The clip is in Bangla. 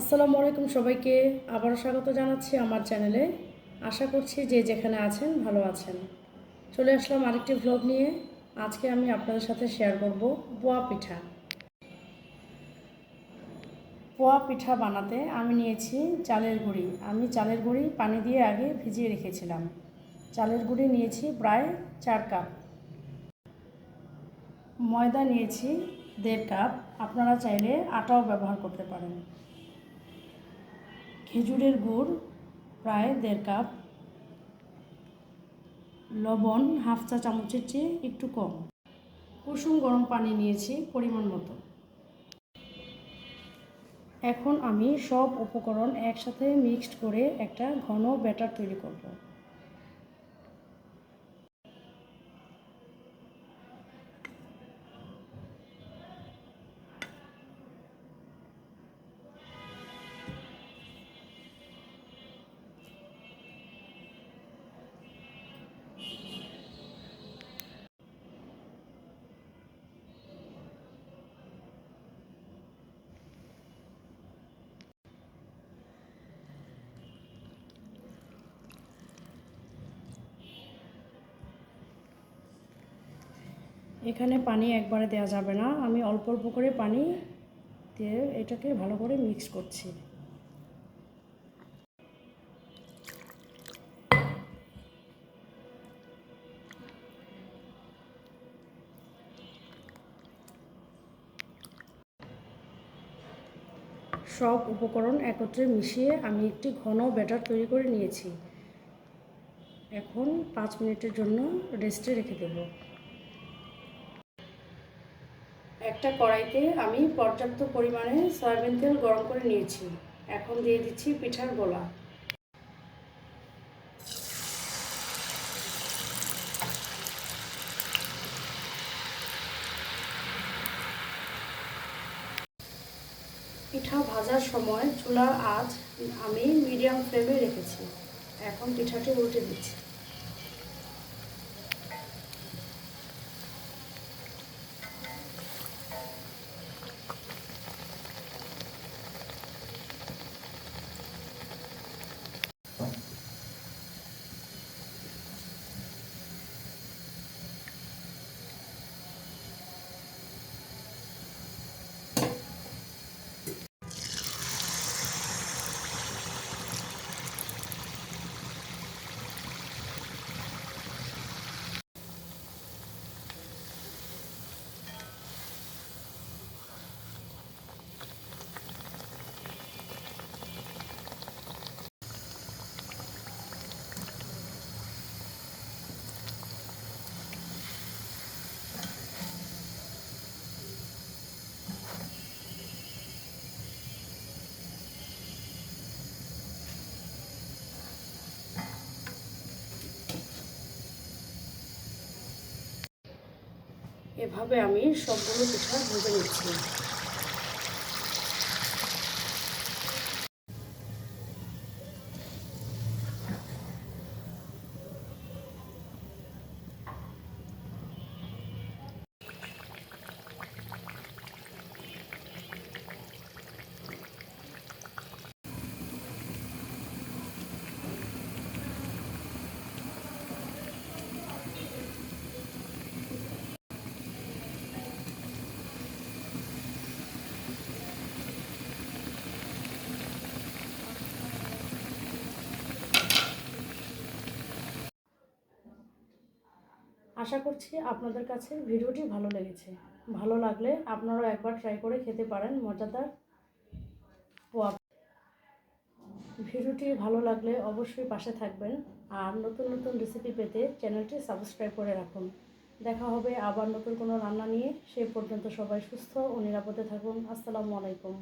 আসসালামু আলাইকুম সবাইকে। আবারও স্বাগত জানাচ্ছি আমার চ্যানেলে। আশা করছি যে যেখানে আছেন ভালো আছেন। চলে আসলাম আরেকটি ভ্লগ নিয়ে। আজকে আমি আপনাদের সাথে শেয়ার করব পোয়া পিঠা। পোয়া পিঠা বানাতে আমি নিয়েছি চালের গুঁড়ি। আমি চালের গুঁড়ি পানি দিয়ে আগে ভিজিয়ে রেখেছিলাম। চালের গুঁড়ি নিয়েছি প্রায় চার কাপ। ময়দা নিয়েছি দেড় কাপ। আপনারা চাইলে আটাও ব্যবহার করতে পারেন। খেজুরের গুড়, প্রায় দেড় কাপ। লবণ হাফ চা চামচের চেয়ে একটু কম। কুসুম গরম পানি নিয়েছি পরিমাণ মতো। এখন আমি সব উপকরণ একসাথে মিক্সড করে একটা ঘন ব্যাটার তৈরি করব। এখানে পানি একবারে দেওয়া যাবে না। আমি অল্প অল্প করে পানি দিয়ে এটাকে ভালো করে মিক্স করছি। সব উপকরণ একত্রে মিশিয়ে আমি একটি ঘন ব্যাটার তৈরি করে নিয়েছি। এখন পাঁচ মিনিটের জন্য রেস্টে রেখে দেব। একটা কড়াইতে আমি পর্যাপ্ত পরিমাণে সয়াবিন তেল গরম করে নিয়েছি। এখন দিয়ে দিচ্ছি পিঠার গোলা পিঠা ভাজার সময় চুলার আঁচ আমি মিডিয়াম ফ্লেমে রেখেছি। এখন পিঠাটি উল্টে দিচ্ছি। এভাবে আমি সবগুলো পিঠা ভেজে নিচ্ছি। আশা করছি আপনাদের কাছে ভিডিওটি ভালো লেগেছে। ভালো লাগলে আপনারাও একবার ট্রাই করে খেতে পারেন মজাদার পোয়া। ভিডিওটি ভালো লাগলে অবশ্যই পাশে থাকবেন আর নতুন নতুন রেসিপি পেতে চ্যানেলটি সাবস্ক্রাইব করে রাখুন। দেখা হবে আবার নতুন কোনো রান্না নিয়ে। সে পর্যন্ত সবাই সুস্থ ও নিরাপদে থাকুন। আসসালামু আলাইকুম।